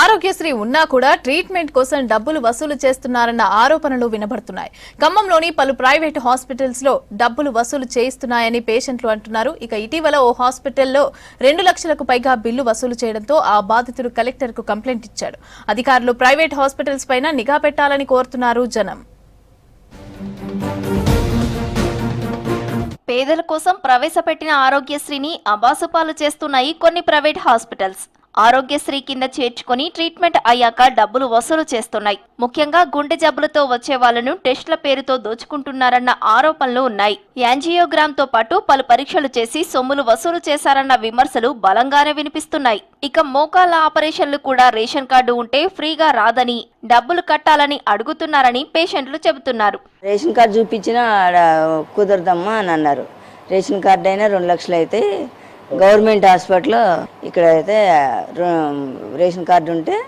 ఆరోగ్యశ్రీ ఉన్నా కూడా ట్రీట్మెంట్ కోసం డబ్బులు వసూలు చేస్తున్నారన్న ఆరోపణలు వినబడుతున్నాయి. ఖమ్మంలోని పలు ప్రైవేట్ హాస్పిటల్స్లో డబ్బులు వసూలు చేయిస్తున్నాయని పేషెంట్లు అంటున్నారు. ఇక ఇటీవల ఓ హాస్పిటల్లో రెండు లక్షలకు పైగా బిల్లు వసూలు చేయడంతో ఆ బాధితుడు కలెక్టర్కు కంప్లైంట్ ఇచ్చాడు. అధికారులు ప్రైవేట్ హాస్పిటల్స్ పైన నిఘా పెట్టాలని కోరుతున్నారు జనం. పేదల కోసం ప్రవేశపెట్టిన ఆరోగ్యశ్రీని అబాసుపాలు చేస్తున్నాయి కొన్ని ప్రైవేట్ హాస్పిటల్స్. ఆరోగ్యశ్రీ కింద చేర్చుకొని ట్రీట్మెంట్ అయ్యాక డబ్బులు వసూలు చేస్తున్నాయి. ముఖ్యంగా గుండె జబ్బులతో వచ్చే వాళ్ళను టెస్టుల పేరుతో దోచుకుంటున్నారన్న ఆరోపణలు ఉన్నాయి. యాంజియోగ్రామ్తో పాటు పలు పరీక్షలు చేసి సొమ్ములు వసూలు చేశారన్న విమర్శలు బలంగానే వినిపిస్తున్నాయి. ఇక మోకాల ఆపరేషన్లు కూడా రేషన్ కార్డు ఉంటే ఫ్రీగా రాదని డబ్బులు కట్టాలని అడుగుతున్నారని పేషెంట్లు చెబుతున్నారు. రేషన్ కార్డు చూపించినా కుదరదమ్మా అని అన్నారు. రేషన్ కార్డు అయినా రెండు లక్షలు అయితే గవర్నమెంట్ హాస్పిటల్లో ఇక్కడ అయితే రేషన్ కార్డు ఉంటే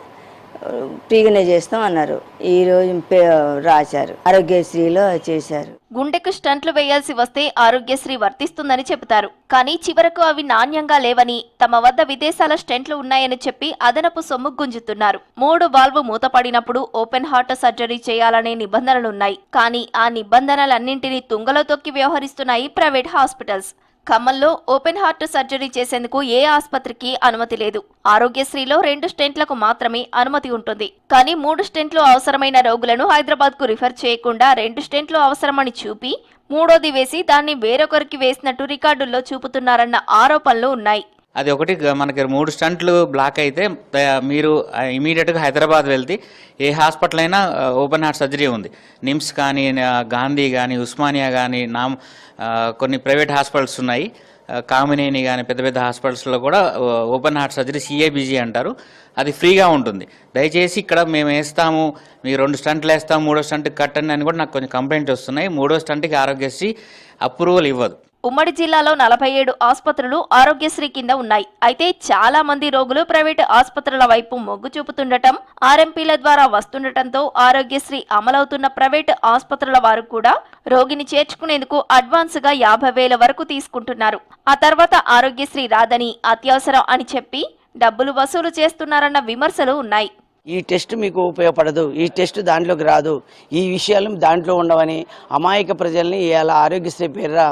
ఫ్రీగానే చేస్తాం అన్నారు. ఈ పే- రాశారు. ఆరోగ్యశ్రీలో చేశారు. గుండెకు స్టంట్లు వేయాల్సి వస్తే ఆరోగ్యశ్రీ వర్తిస్తుందని చెబుతారు. కానీ చివరకు అవి నాణ్యంగా లేవని తమ వద్ద విదేశాల స్టెంట్లు ఉన్నాయని చెప్పి అదనపు సొమ్ము గుంజుతున్నారు. మూడు వాల్వ్ మూతపడినప్పుడు ఓపెన్ హార్ట్ సర్జరీ చేయాలనే నిబంధనలున్నాయి. కానీ ఆ నిబంధనలన్నింటినీ తుంగలో తొక్కి వ్యవహరిస్తున్నాయి ప్రైవేట్ హాస్పిటల్స్. ఖమ్మంలో ఓపెన్ హార్ట్ సర్జరీ చేసేందుకు ఏ ఆసుపత్రికి అనుమతి లేదు. ఆరోగ్యశ్రీలో రెండు స్టెంట్లకు మాత్రమే అనుమతి ఉంటుంది. కానీ మూడు స్టెంట్లు అవసరమైన రోగులను హైదరాబాద్కు రిఫర్ చేయకుండా రెండు స్టెంట్లు అవసరమని చూపి మూడోది వేసి దాన్ని వేరొకరికి వేసినట్టు రికార్డుల్లో చూపుతున్నారన్న ఆరోపణలు ఉన్నాయి. అది ఒకటి మనకి మూడు స్టంట్లు బ్లాక్ అయితే మీరు ఇమీడియట్గా హైదరాబాద్ వెళ్తే ఏ హాస్పిటల్ అయినా ఓపెన్ హార్ట్ సర్జరీ ఉంది. నిమ్స్ కానీ గాంధీ కానీ ఉస్మానియా కానీ నామ్ కొన్ని ప్రైవేట్ హాస్పిటల్స్ ఉన్నాయి. కామినేని కానీ పెద్ద పెద్ద హాస్పిటల్స్లో కూడా ఓపెన్ హార్ట్ సర్జరీ సిఏబిజీ అంటారు. అది ఫ్రీగా ఉంటుంది. దయచేసి ఇక్కడ మేము వేస్తాము మీరు రెండు స్టంట్లు వేస్తాము మూడో స్టంట్కి కట్టండి అని కూడా నాకు కొంచెం కంప్లైంట్స్ వస్తున్నాయి. మూడో స్టంట్కి ఆరోగ్యశ్రీ అప్రూవల్ ఇవ్వదు. ఉమ్మడి జిల్లాలో నలభై ఏడు ఆసుపత్రులు ఆరోగ్యశ్రీ కింద ఉన్నాయి. అయితే చాలా మంది రోగులు ప్రైవేటు ఆసుపత్రుల వైపు మొగ్గు చూపుతుండటం ఆర్ఎంపీల ద్వారా వస్తుండటంతో ఆరోగ్యశ్రీ అమలవుతున్న ప్రైవేటు ఆసుపత్రుల వారు కూడా రోగిని చేర్చుకునేందుకు అడ్వాన్స్గా యాభై వేల వరకు తీసుకుంటున్నారు. ఆ తర్వాత ఆరోగ్యశ్రీ రాదని అత్యవసరం అని చెప్పి డబ్బులు వసూలు చేస్తున్నారన్న విమర్శలు ఉన్నాయి. ఈ టెస్ట్ మీకు ఉపయోగపడదు ఈ టెస్ట్ దాంట్లోకి రాదు. ఈ విషయాలు దాంట్లో ఉండవని అమాయక ప్రజల్ని ఇలా ఆరోగ్యశ్రీ పేర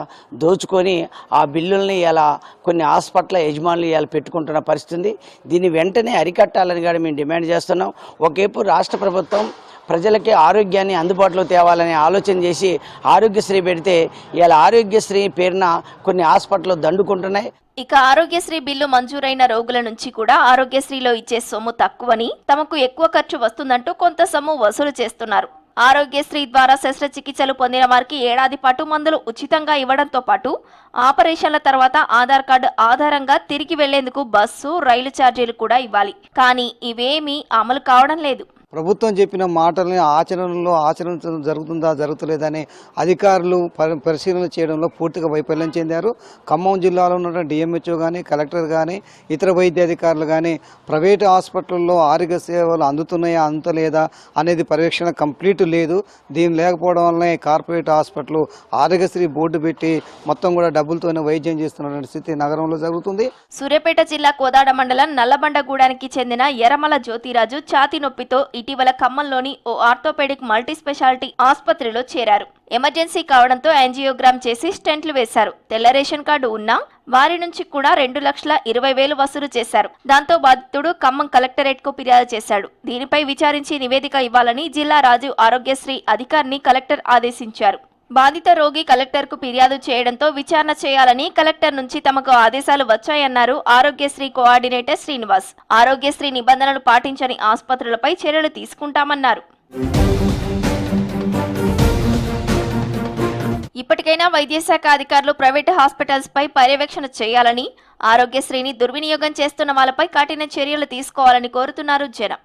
దోచుకొని ఆ బిల్లుల్ని ఇలా కొన్ని హాస్పిటల్ యజమానులు ఇలా పెట్టుకుంటున్న పరిస్థితి దీన్ని వెంటనే అరికట్టాలని కూడా మేము డిమాండ్ చేస్తున్నాం. ఒకేపు రాష్ట్ర ప్రభుత్వం ప్రజలకి ఆరోగ్యాన్ని అందుబాటులో తేవాలని ఆలోచన చేసి ఆరోగ్యశ్రీ పెడితే ఇలా ఆరోగ్యశ్రీ పేరున కొన్ని హాస్పిటల్ దండుకుంటున్నాయి. ఇక ఆరోగ్యశ్రీ బిల్లు మంజూరైన రోగుల నుంచి కూడా ఆరోగ్యశ్రీలో ఇచ్చే సొమ్ము తక్కువని తమకు ఎక్కువ ఖర్చు వస్తుందంటూ కొంత సొమ్ము వసూలు చేస్తున్నారు. ఆరోగ్యశ్రీ ద్వారా శస్త్రచికిత్సలు పొందిన వారికి ఏడాది పాటు మందులు ఉచితంగా ఇవ్వడంతో పాటు ఆపరేషన్ల తర్వాత ఆధార్ కార్డు ఆధారంగా తిరిగి వెళ్ళేందుకు బస్సు రైలు ఛార్జీలు కూడా ఇవ్వాలి. కానీ ఇవేమీ అమలు కావడం లేదు. ప్రభుత్వం చెప్పిన మాటల్ని ఆచరణలో ఆచరించడం జరుగుతుందా జరుగుతలేదని అధికారులు పరి- పరిశీలన చేయడంలో పూర్తిగా వైఫల్యం చెందారు. ఖమ్మం జిల్లాలో ఉన్న డిఎంహెచ్ఓ కానీ కలెక్టర్ కానీ ఇతర వైద్యాధికారులు కానీ ప్రైవేటు హాస్పిటల్లో ఆరోగ్య సేవలు అందుతున్నాయా అందుతలేదా అనేది పర్యవేక్షణ కంప్లీట్ లేదు. దీని లేకపోవడం వల్లనే కార్పొరేట్ హాస్పిటల్ ఆరోగ్యశ్రీ బోర్డు పెట్టి మొత్తం కూడా డబ్బులతోనే వైద్యం చేస్తున్న స్థితి నగరంలో జరుగుతుంది. సూర్యాపేట జిల్లా కోదాడ మండలం నల్లబండగూడానికి చెందిన ఎరమల జ్యోతిరాజు ఛాతి నొప్పితో ఇటీవల ఖమ్మంలోని ఓ ఆర్థోపెడిక్ మల్టీ స్పెషాలిటీ ఆసుపత్రిలో చేరారు. ఎమర్జెన్సీ కావడంతో యాంజియోగ్రామ్ చేసి స్టెంట్లు వేశారు. తెల్ల రేషన్ కార్డు ఉన్నా వారి నుంచి కూడా రెండు లక్షల ఇరవై వేలు వసూలు చేశారు. దాంతో బాధితుడు ఖమ్మం కలెక్టరేట్కు ఫిర్యాదు చేశాడు. దీనిపై విచారించి నివేదిక ఇవ్వాలని జిల్లా రాజీవ్ ఆరోగ్యశ్రీ అధికారిని కలెక్టర్ ఆదేశించారు. బాధిత రోగి కలెక్టర్కు ఫిర్యాదు చేయడంతో విచారణ చేయాలని కలెక్టర్ నుంచి తమకు ఆదేశాలు వచ్చాయన్నారు. ఆరోగ్యశ్రీ కోఆర్డినేటర్ శ్రీనివాస్ ఆరోగ్యశ్రీ నిబంధనలు పాటించని ఆసుపత్రులపై చర్యలు తీసుకుంటామన్నారు. ఇప్పటికైనా వైద్యశాఖ అధికారులు ప్రైవేటు హాస్పిటల్స్ పై పర్యవేక్షణ చేయాలని ఆరోగ్యశ్రీని దుర్వినియోగం చేస్తున్న వాళ్ళపై కఠిన చర్యలు తీసుకోవాలని కోరుతున్నారు జనం.